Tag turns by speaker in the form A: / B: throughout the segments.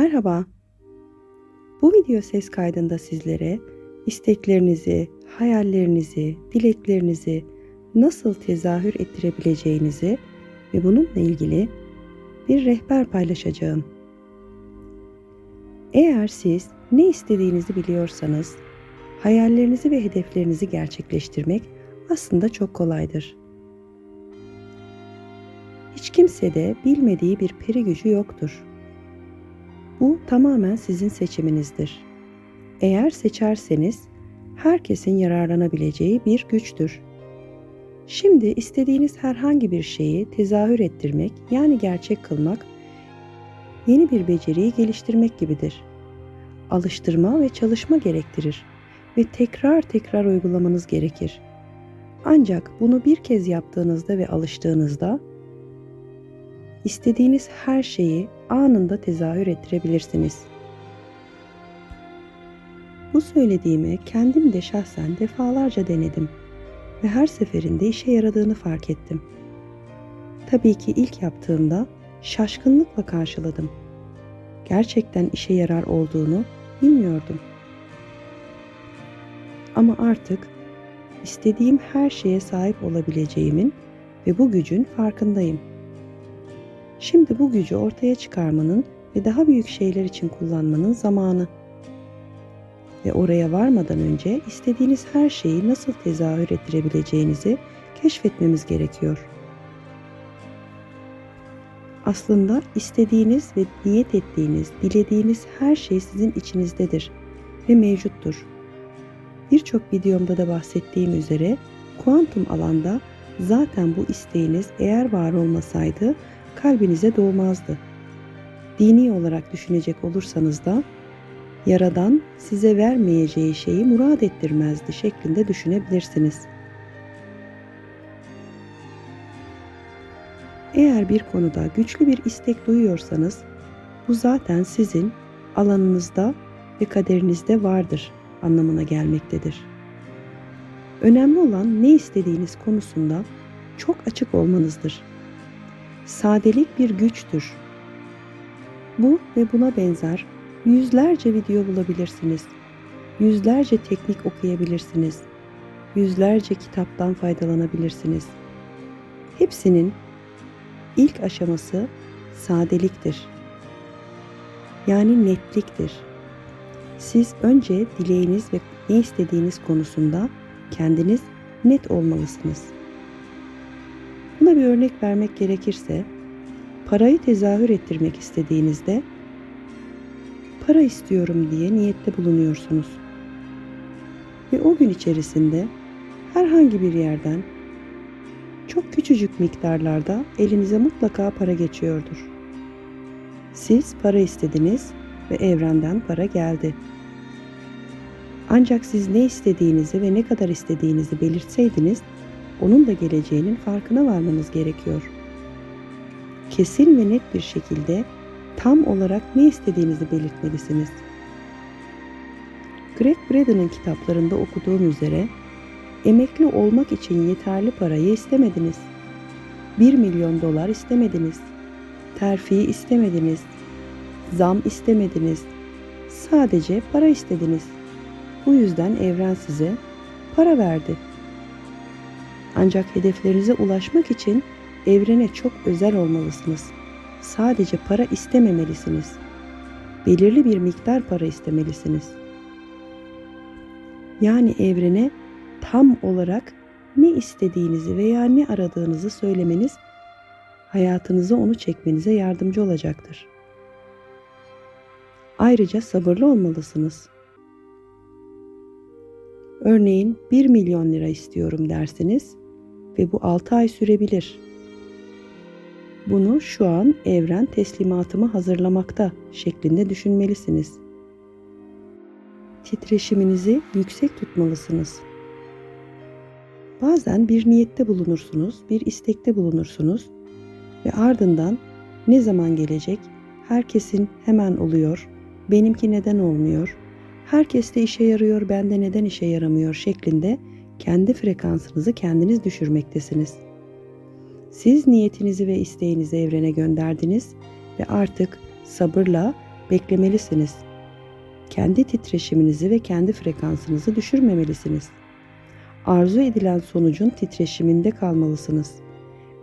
A: Merhaba. Bu video ses kaydında sizlere isteklerinizi, hayallerinizi, dileklerinizi nasıl tezahür ettirebileceğinizi ve bununla ilgili bir rehber paylaşacağım. Eğer siz ne istediğinizi biliyorsanız, hayallerinizi ve hedeflerinizi gerçekleştirmek aslında çok kolaydır. Hiç kimsede bilmediği bir peri gücü yoktur. Bu tamamen sizin seçiminizdir. Eğer seçerseniz herkesin yararlanabileceği bir güçtür. Şimdi istediğiniz herhangi bir şeyi tezahür ettirmek yani gerçek kılmak yeni bir beceriyi geliştirmek gibidir. Alıştırma ve çalışma gerektirir ve tekrar tekrar uygulamanız gerekir. Ancak bunu bir kez yaptığınızda ve alıştığınızda istediğiniz her şeyi anında tezahür ettirebilirsiniz. Bu söylediğimi kendim de şahsen defalarca denedim ve her seferinde işe yaradığını fark ettim. Tabii ki ilk yaptığımda şaşkınlıkla karşıladım. Gerçekten işe yarar olduğunu bilmiyordum. Ama artık istediğim her şeye sahip olabileceğimin ve bu gücün farkındayım. Şimdi bu gücü ortaya çıkarmanın ve daha büyük şeyler için kullanmanın zamanı. Ve oraya varmadan önce istediğiniz her şeyi nasıl tezahür ettirebileceğinizi keşfetmemiz gerekiyor. Aslında istediğiniz ve niyet ettiğiniz, dilediğiniz her şey sizin içinizdedir ve mevcuttur. Birçok videomda da bahsettiğim üzere kuantum alanda zaten bu isteğiniz eğer var olmasaydı kalbinize doğmazdı. Dini olarak düşünecek olursanız da Yaradan size vermeyeceği şeyi murad ettirmezdi şeklinde düşünebilirsiniz. Eğer bir konuda güçlü bir istek duyuyorsanız bu zaten sizin alanınızda ve kaderinizde vardır anlamına gelmektedir. Önemli olan ne istediğiniz konusunda çok açık olmanızdır. Sadelik bir güçtür. Bu ve buna benzer yüzlerce video bulabilirsiniz. Yüzlerce teknik okuyabilirsiniz. Yüzlerce kitaptan faydalanabilirsiniz. Hepsinin ilk aşaması sadeliktir. Yani netliktir. Siz önce dileğiniz ve ne istediğiniz konusunda kendiniz net olmalısınız. Buna bir örnek vermek gerekirse, parayı tezahür ettirmek istediğinizde para istiyorum diye niyette bulunuyorsunuz. Ve o gün içerisinde herhangi bir yerden çok küçücük miktarlarda elinize mutlaka para geçiyordur. Siz para istediniz ve evrenden para geldi. Ancak siz ne istediğinizi ve ne kadar istediğinizi belirtseydiniz, onun da geleceğinin farkına varmanız gerekiyor. Kesin ve net bir şekilde tam olarak ne istediğinizi belirtmelisiniz. Greg Braden'ın kitaplarında okuduğum üzere emekli olmak için yeterli parayı istemediniz. 1 milyon dolar istemediniz. Terfi istemediniz. Zam istemediniz. Sadece para istediniz. Bu yüzden evren size para verdi. Ancak hedeflerinize ulaşmak için evrene çok özel olmalısınız.'' sadece para istememelisiniz. Belirli bir miktar para istemelisiniz. Yani evrene tam olarak ne istediğinizi veya ne aradığınızı söylemeniz hayatınıza onu çekmenize yardımcı olacaktır. Ayrıca sabırlı olmalısınız. Örneğin 1 milyon lira istiyorum dersiniz ve bu 6 ay sürebilir. Bunu şu an evren teslimatımı hazırlamakta şeklinde düşünmelisiniz. Titreşiminizi yüksek tutmalısınız. Bazen bir niyette bulunursunuz, bir istekte bulunursunuz ve ardından ne zaman gelecek? Herkesin hemen oluyor, benimki neden olmuyor? Herkes de işe yarıyor, bende neden işe yaramıyor şeklinde kendi frekansınızı kendiniz düşürmektesiniz.'' Siz niyetinizi ve isteğinizi evrene gönderdiniz ve artık sabırla beklemelisiniz. Kendi titreşiminizi ve kendi frekansınızı düşürmemelisiniz. Arzu edilen sonucun titreşiminde kalmalısınız.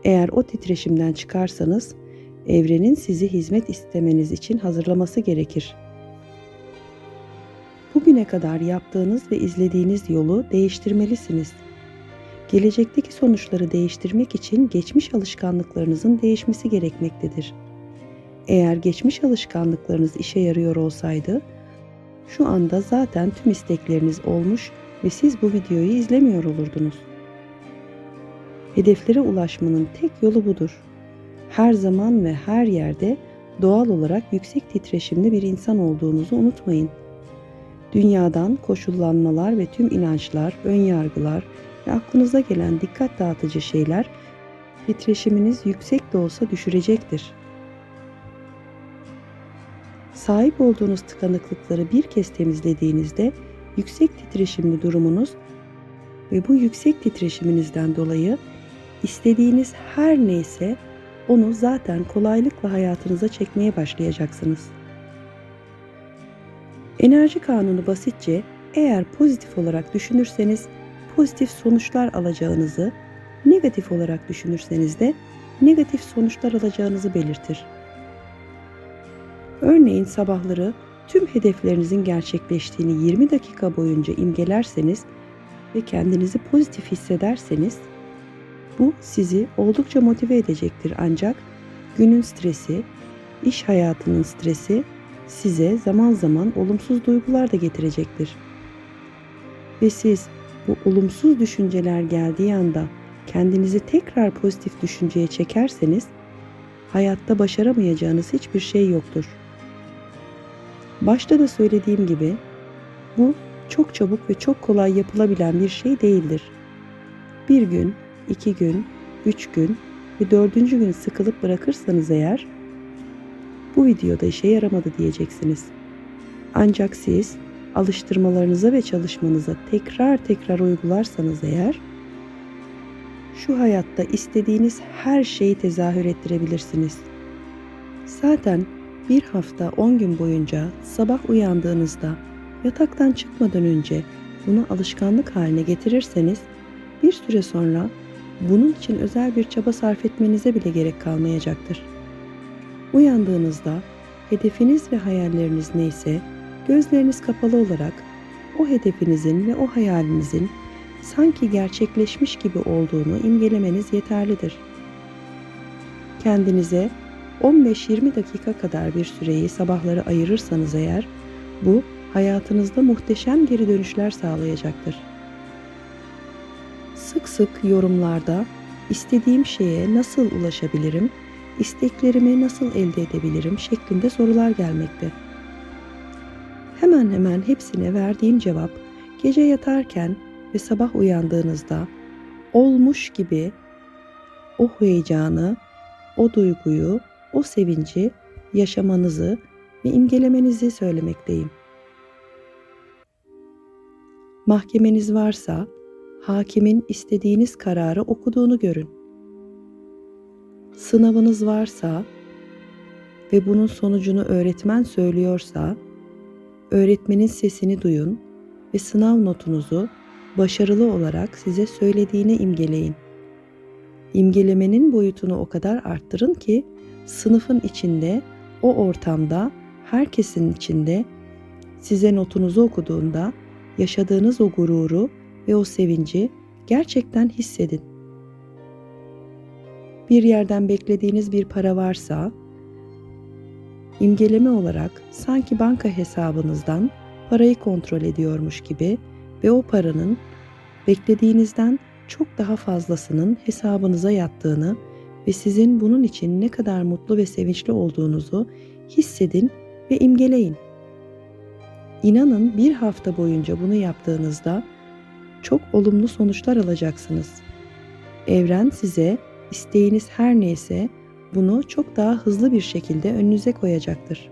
A: Eğer o titreşimden çıkarsanız, evrenin sizi hizmet istemeniz için hazırlaması gerekir. Bugüne kadar yaptığınız ve izlediğiniz yolu değiştirmelisiniz. Gelecekteki sonuçları değiştirmek için geçmiş alışkanlıklarınızın değişmesi gerekmektedir. Eğer geçmiş alışkanlıklarınız işe yarıyor olsaydı, şu anda zaten tüm istekleriniz olmuş ve siz bu videoyu izlemiyor olurdunuz. Hedeflere ulaşmanın tek yolu budur. Her zaman ve her yerde doğal olarak yüksek titreşimli bir insan olduğunuzu unutmayın. Dünyadan koşullanmalar ve tüm inançlar, önyargılar ve aklınıza gelen dikkat dağıtıcı şeyler titreşiminiz yüksek de olsa düşürecektir. Sahip olduğunuz tıkanıklıkları bir kez temizlediğinizde yüksek titreşimli durumunuz ve bu yüksek titreşiminizden dolayı istediğiniz her neyse onu zaten kolaylıkla hayatınıza çekmeye başlayacaksınız. Enerji kanunu basitçe eğer pozitif olarak düşünürseniz pozitif sonuçlar alacağınızı, negatif olarak düşünürseniz de negatif sonuçlar alacağınızı belirtir. Örneğin sabahları tüm hedeflerinizin gerçekleştiğini 20 dakika boyunca imgelerseniz ve kendinizi pozitif hissederseniz bu sizi oldukça motive edecektir ancak günün stresi, iş hayatının stresi size zaman zaman olumsuz duygular da getirecektir. Ve siz bu olumsuz düşünceler geldiği anda kendinizi tekrar pozitif düşünceye çekerseniz hayatta başaramayacağınız hiçbir şey yoktur. Başta da söylediğim gibi bu çok çabuk ve çok kolay yapılabilen bir şey değildir. Bir gün, iki gün, üç gün ve dördüncü gün sıkılıp bırakırsanız eğer bu videoda işe yaramadı diyeceksiniz. Ancak siz alıştırmalarınıza ve çalışmanıza tekrar tekrar uygularsanız eğer şu hayatta istediğiniz her şeyi tezahür ettirebilirsiniz. Zaten bir hafta 10 gün boyunca sabah uyandığınızda yataktan çıkmadan önce bunu alışkanlık haline getirirseniz bir süre sonra bunun için özel bir çaba sarf etmenize bile gerek kalmayacaktır. Uyandığınızda hedefiniz ve hayalleriniz neyse gözleriniz kapalı olarak o hedefinizin ve o hayalinizin sanki gerçekleşmiş gibi olduğunu imgelemeniz yeterlidir. Kendinize 15-20 dakika kadar bir süreyi sabahları ayırırsanız eğer bu hayatınızda muhteşem geri dönüşler sağlayacaktır. Sık sık yorumlarda istediğim şeye nasıl ulaşabilirim, isteklerimi nasıl elde edebilirim şeklinde sorular gelmekte. Hemen hemen hepsine verdiğim cevap gece yatarken ve sabah uyandığınızda olmuş gibi o heyecanı, o duyguyu, o sevinci yaşamanızı ve imgelemenizi söylemekteyim. Mahkemeniz varsa hakimin istediğiniz kararı okuduğunu görün. Sınavınız varsa ve bunun sonucunu öğretmen söylüyorsa öğretmenin sesini duyun ve sınav notunuzu başarılı olarak size söylediğini imgeleyin. İmgelemenin boyutunu o kadar arttırın ki sınıfın içinde, o ortamda, herkesin içinde size notunuzu okuduğunda yaşadığınız o gururu ve o sevinci gerçekten hissedin. Bir yerden beklediğiniz bir para varsa, imgeleme olarak sanki banka hesabınızdan parayı kontrol ediyormuş gibi ve o paranın beklediğinizden çok daha fazlasının hesabınıza yattığını ve sizin bunun için ne kadar mutlu ve sevinçli olduğunuzu hissedin ve imgeleyin. İnanın bir hafta boyunca bunu yaptığınızda çok olumlu sonuçlar alacaksınız. Evren size isteğiniz her neyse bunu çok daha hızlı bir şekilde önünüze koyacaktır.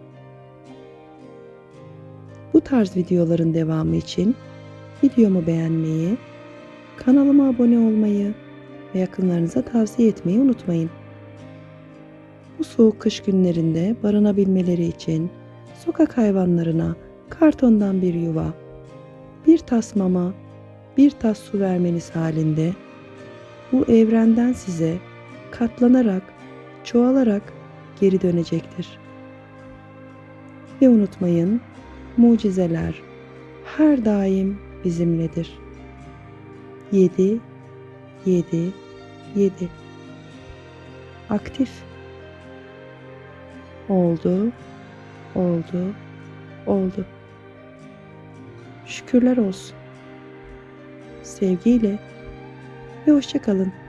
A: Bu tarz videoların devamı için videomu beğenmeyi, kanalıma abone olmayı ve yakınlarınıza tavsiye etmeyi unutmayın. Bu soğuk kış günlerinde barınabilmeleri için, sokak hayvanlarına kartondan bir yuva, bir tas mama, bir tas su vermeniz halinde bu evrenden size katlanarak, çoğalarak geri dönecektir. Ve unutmayın, mucizeler her daim bizimledir. 7 7 7 Aktif Oldu, oldu, oldu. Şükürler olsun. Sevgiyle ve hoşça kalın.